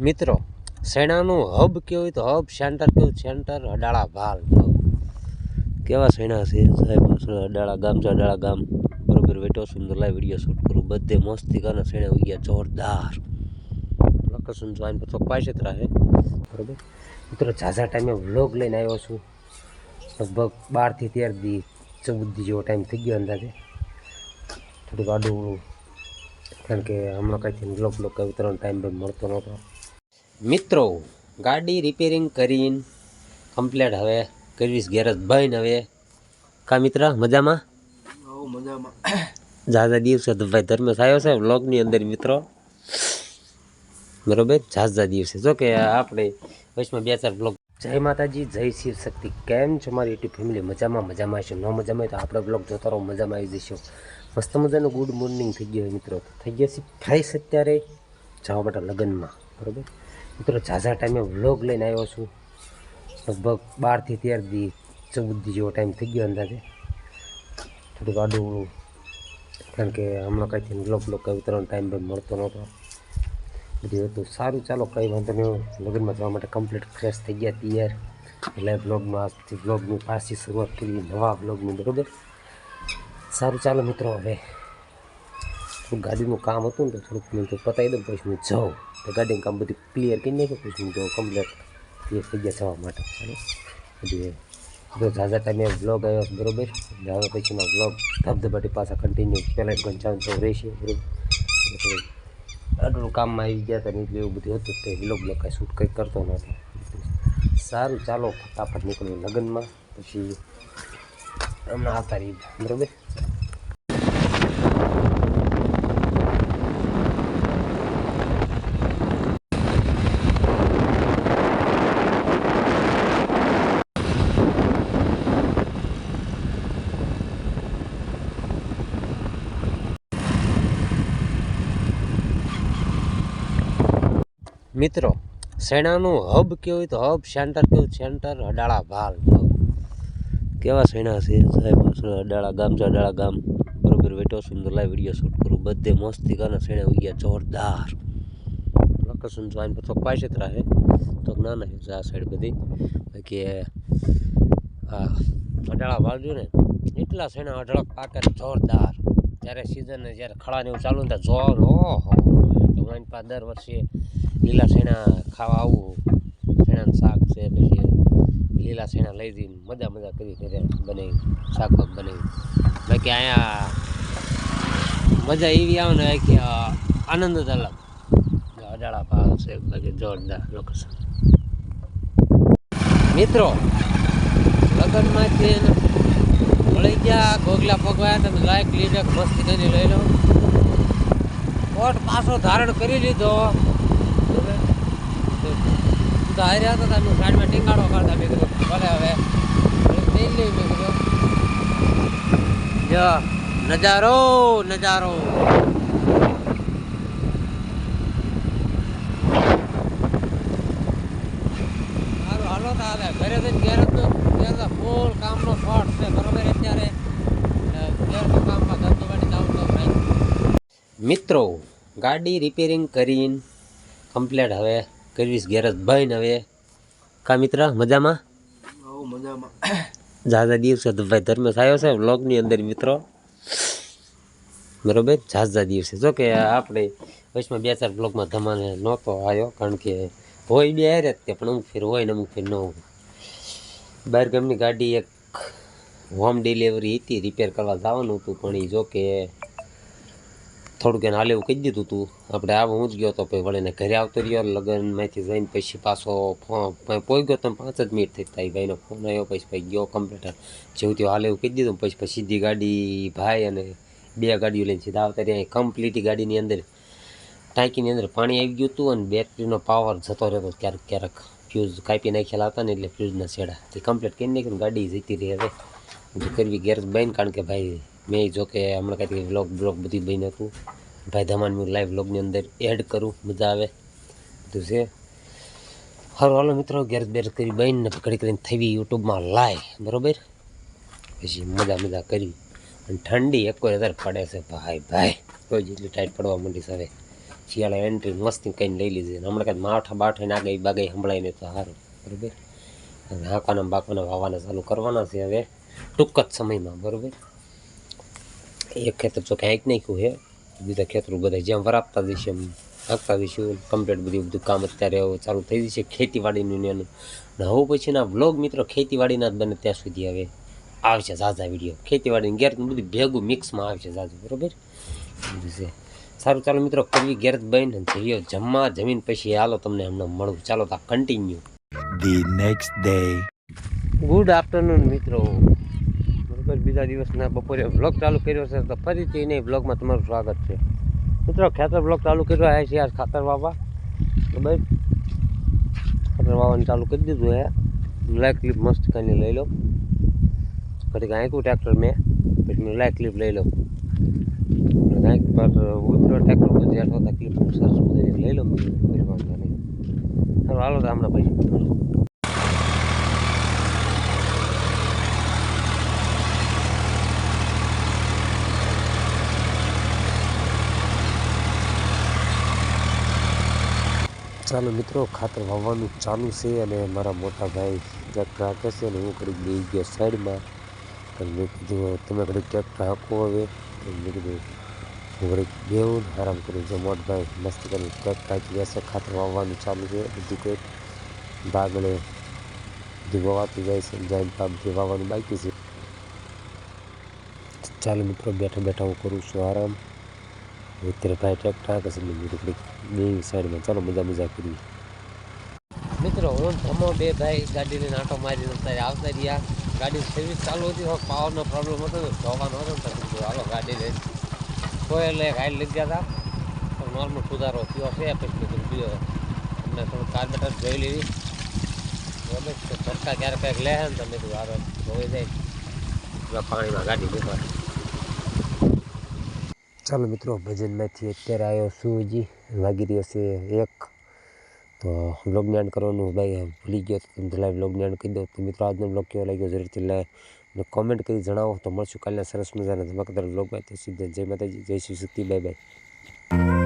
મિત્રો, સૈણાનું હબ કેવું તો હબ સેન્ટર કેવું? સેન્ટર અડાળા ભાલ કેવા? સૈણા છે? સાહેબ અડાળા ગામ છે, અડાળા ગામ. બરોબર, બેઠો સુંદર. લાઈ વીડિયો શૂટ કરું. બધે મસ્તી કરે, સૈણા ઉઈ જોરદાર. લોકેશન જોઈન પછી પાસે રહે. બરોબર? મિત્રો, ઝાઝા ટાઈમે વ્લોગ લઈને આવ્યો છું. લગભગ બારથી તેર દી, ચૌદ દી જેવો ટાઈમ થઈ ગયો અંદાજે. થોડુંક આડું કારણ કે હમણાં કંઈથી બ્લોક બ્લોક કઈ ઉતરવાનો ટાઈમ મળતો નહોતો. મિત્રો ગાડી રિપેરિંગ કરીને કમ્પ્લેટ હવે કરવીશ ગેરેજ બન હવે. કા મિત્ર મજામાં? મજામાં. ઝાઝા દિવસે તો ભાઈ ધર્મેશ આવ્યો છે બ્લોગની અંદર મિત્રો. બરોબર? ઝાઝા દિવસે. જો કે આપણે વચમાં બે ચાર બ્લોગ જય માતાજી જય શિવ શક્તિ. કેમ છો મારી યુટ્યુબ ફેમિલી? મજામાં મજામાં છે. ન મજામાં તો આપણે બ્લોગ જોતા રહો મજામાં આવી જઈશું મસ્ત મજાનું ગુડ મોર્નિંગ થઈ ગયો મિત્રો. થઈ ગયા છે ફ્રેશ અત્યારે જવા માટે લગ્નમાં. બરોબર? મિત્રો, ઝાઝા ટાઈમે વ્લોગ લઈને આવ્યો છું. લગભગ બારથી તેર દી, ચૌદ જેવો ટાઈમ થઈ ગયો અંદાજે. થોડુંક આડું કારણ કે હમણાં કંઈથી બ્લોક બ્લોક કંઈ ઉતરવાનો ટાઈમ પણ મળતો નહોતો. બધું હતું. સારું, ચાલો, કંઈ વાંધો નહીં. લગ્નમાં જવા માટે કમ્પ્લીટ ફ્રેશ થઈ ગયા, તૈયાર. એટલે બ્લોગમાં આજથી બ્લોગની પાછી શરૂઆત કરી નવા બ્લોગની બરોબર? સારું, ચાલો, મિત્રો, હવે થોડુંક ગાડીનું કામ હતું ને તો થોડુંક મેં તો પતાવી દઉં પછી હું જાઉં. તો ગાડીનું કામ બધું ક્લિયર કરી નાખ્યું પછી હું જાઉં કમ્પ્લેટ એ થઈ ગયા જવા માટે. ચાલો બધું ઝાઝા ટાઈમે બ્લોગ આવ્યો, બરાબર? એટલે હવે પછીના બ્લોગ ધબધબાટી પાછા કન્ટિન્યુ પહેલાં ઘંચાવાનું તો રહેશે, બરોબર? એટલે આટલું કામમાં આવી ગયા હતા એટલે એવું બધું હતું તે બ્લોગ બ્લોગ કાંઈ શૂટ કંઈ કરતો નથી સારું, ચાલો, ફટાફટ નીકળ્યું લગ્નમાં. પછી હમણાં આવતા રહી બરોબર? મિત્રો શેણાનું હબ કેવું તો હબ, સેન્ટર કેવું? સેન્ટર અડાળા ભાલ કેવા? શેણા છે સાહેબ? અડાળા ગામ છે, અડાળા ગામ. બરોબર બેઠો સુંદર લાઈ વીડિયો શૂટ કરું. બધે મસ્તી કરે, સૈણા ઉઈ ગયા જોરદાર. લોકેશન જોઈને પછી પાછળ રહે તો ના ના આ સાઈડ બધી. બાકી હા અડાળા ભાલ જો ને, એટલા શેણા અઢળક પાકે જોરદાર. જ્યારે સિઝન જ્યારે ખળા ને એવું ચાલુ ને ત્યારે જોર ઓહો. તો વાઈન પાસે દર વર્ષે લીલા શેણા ખાવા આવું, શેણાનું શાક છે, પછી લીલા શેણા લઈ જઈને મજા મજા કરી ઘરે બનાવી, શાક બાક બનાવી. બાકી અહીંયા મજા એવી આવે ને કે આનંદ જ અલગ. અડાળા ભાગ છે, બાકી જોરદાર લોકેશન મિત્રો, લગ્નમાંથી વળી ગયા, ગોગલા પગવાયા તમે લાયક લીધા મસ્તી કરી લઈ લો. કોટ પાછો ધારણ કરી લીધો. હવે તો હાર્યા હતા તમે ગાડીમાં ટીંગાડો કરતા મેં કીધું, ભલે હવે. લઈ લઈ મેં કીધું. નજારો નજારો. કામનો શોર્ટ બરોબર અત્યારે? ઘેરનું કામમાં મિત્રો, ગાડી રિપેરિંગ કરીને કમ્પ્લેટ હવે કરવીશ ગેરેજ બન હવે. કા મિત્ર મજામાં? મજામાં. ઝાઝા દિવસે તો ભાઈ ધર્મેશ આવ્યો છે બ્લોગની અંદર મિત્રો. બરોબર? ઝાઝા દિવસે. જો કે આપણે વચમાં બે ચાર બ્લોગમાં ધમાને નહોતો આવ્યો કારણ કે હોય બે હારે કે તે પણ અમુક ફેર હોય ને અમુક ફેર ન હોય. બહાર ગામની ગાડી એક હોમ ડિલિવરી હતી રિપેર કરવા જવાનું હતું પણ એ જો કે થોડુંક એને હાલેવું કહી દીધું હતું આપણે આવો, હું જ ગયો તો પછી વળીને ઘરે આવતો રહ્યો, લગ્નમાંથી જઈને પછી પાછો પોઈ ગયો તમે પાંચ જ મિનિટ થઈ થાય ભાઈનો ફોન આવ્યો પછી ભાઈ ગયો કમ્પ્યુટર. જેવું તેવું હાલેવું કહી દીધું પછી પછી સીધી ગાડી ભાઈ અને બે ગાડીઓ લઈને સીધા આવતા રહ્યા. કમ્પ્લીટ ગાડીની અંદર ટાંકીની અંદર પાણી આવી ગયું હતું અને બેટરીનો પાવર જતો રહેતો ક્યારેક ક્યારેક ફ્યુઝ કાપી નાખેલા હતા ને એટલે ફ્યુઝના છેડા તે કમ્પ્લીટ કરી નાખ્યું ગાડી જતી રહી હવે. કરવી ગેર બંધ કારણ કે ભાઈ મેં જો કે હમણાં કાંઈક વ્લોગ બ્લોગ બધી બની હતું ભાઈ ધમાન હું લાઈવ વ્લોગની અંદર એડ કરું, મજા આવે. બધું છે. સારું હાલો મિત્રો, ઘેર બેર કરી બનને પકડી કરીને થઈ યુટ્યુબમાં લાય બરોબર? પછી મજા મજા કરી. અને ઠંડી એક વધારે પડે છે, ભાઈ ભાઈ. કોઈ જેટલી ટાઈટ પડવા માંડી હવે. શિયાળા એન્ટ્રી મસ્તી કંઈ લઈ લીધી. હમણાં કાંઈ માઠા બાઠે ના ગઈ બાગાઈ સંભળાઈને તો સારું, બરાબર? અને હાંકાના બાકાના વાવાના ચાલુ કરવાના છે હવે. ટૂંક જ સમયમાં, બરાબર? એક ખેતર તો ક્યાંક નાખ્યું છે બીજા ખેતરો બધા જ્યાં વરાપતા જઈશું એમ હાંકતા જઈશું કમ્પ્લીટ બધું બધું કામ અત્યારે ચાલુ થઈ જશે ખેતીવાડીનું એનું. ને હવે પછીના વ્લોગ મિત્રો ખેતીવાડીના જ બને ત્યાં સુધી હવે. આવશે ઝાઝા વીડિયો. ખેતીવાડીની ગેર બધું ભેગું મિક્સમાં આવશે ઝાઝું બરાબર? બધું છે. સારું ચાલો મિત્રો કરવી ગેરત બહેન જઈએ જમવા જમીન પછી હાલો તમને હમણાં મળું. ચાલો તો continue the next day good afternoon મિત્રો. બરોબર બીજા દિવસના બપોરે બ્લોગ ચાલુ કર્યો છે તો ફરીથી નહીં બ્લોગમાં તમારું સ્વાગત છે. મિત્રો, ખેતર બ્લોગ ચાલુ કર્યો આવ્યા છે આ ખાતર વાવા બરાબર ખાતર વાવવાનું ચાલુ કરી દીધું હે. લાઈક ક્લિપ મસ્ત કરીને લઈ લો. ઘડીક આંક્યું ટ્રેક્ટર મેં, પછી મેં લાઈક લઈ લો. કાંઈક પર ઉતરો ટ્રેક્ટર પર જ્યાં થતા ક્લિપ સરસ લઈ લો. કોઈ વાંધો હાલો તો હમણાં પછી. ચાલો મિત્રો, ખાતર વાવવાનું ચાલુ છે અને મારા મોટા ભાઈ ટ્રેક્ટર હાંકે છે અને હું ઘડીક બેસી ગયા સાઈડમાં. અને મેં કીધું તમે ઘડીક ટ્રેક્ટર હાંકો હવે. મેં કીધું, હું ઘડીક બેવું આરામ કરું. જો મોટ ભાઈ મસ્ત કરી ટ્રેક્ટર હાંકી ગયા છે, ખાતર વાવવાનું ચાલુ છે. બધું કંઈક બાગડે, બધું વવાતું જાય છે જાય પાક જે વાવવાનું બાકી છે. ચાલો મિત્રો, બેઠા બેઠા હું કરું છું આરામ. અત્યારે ભાઈ ટ્રેક્ટર પછી કીધું ઘડીક બે સાઈડમાં. ચાલો, મજા મજા કરી મિત્રો હું ધમો બે ભાઈ ગાડીને નાટો મારી મારીને અત્યારે આવતા રહ્યા. ગાડી સર્વિસ ચાલુ હતી, હવે પાવરનો પ્રોબ્લેમ હતો ને હતો ને તો હાલો, ગાડી લઈને કોઈ એટલે ગાડી લઈ ગયા હતા. નોર્મલ સુધારો થયો છે, પછી બીજો અમને થોડું કાર્બેટર જોઈ લીધી બરાબર સરકાર ક્યારેક ક્યાંક લે ને, તો તું હારો ધોઈ જાય પાણીમાં ગાડી મૂકવા ચાલો મિત્રો, ભજનમાંથી અત્યારે આવ્યો છું હજી. લાગી રહ્યો છે એક. તો બ્લોગ જ્ઞાન કરવાનું ભાઈ ભૂલી ગયો તો તમે લાઈવ બ્લોગ જ્ઞાન કહી દો તો મિત્રો, આજનો બ્લોગ કેવો લાગ્યો? જરૂરથી લાઈવ કોમેન્ટ કરી જણાવો. તો મળશું કાલના સરસ મજાના ધમાકેદાર બ્લોગમાં તે સીધા જય માતાજી, જય શ્રી શક્તિ. Bye bye.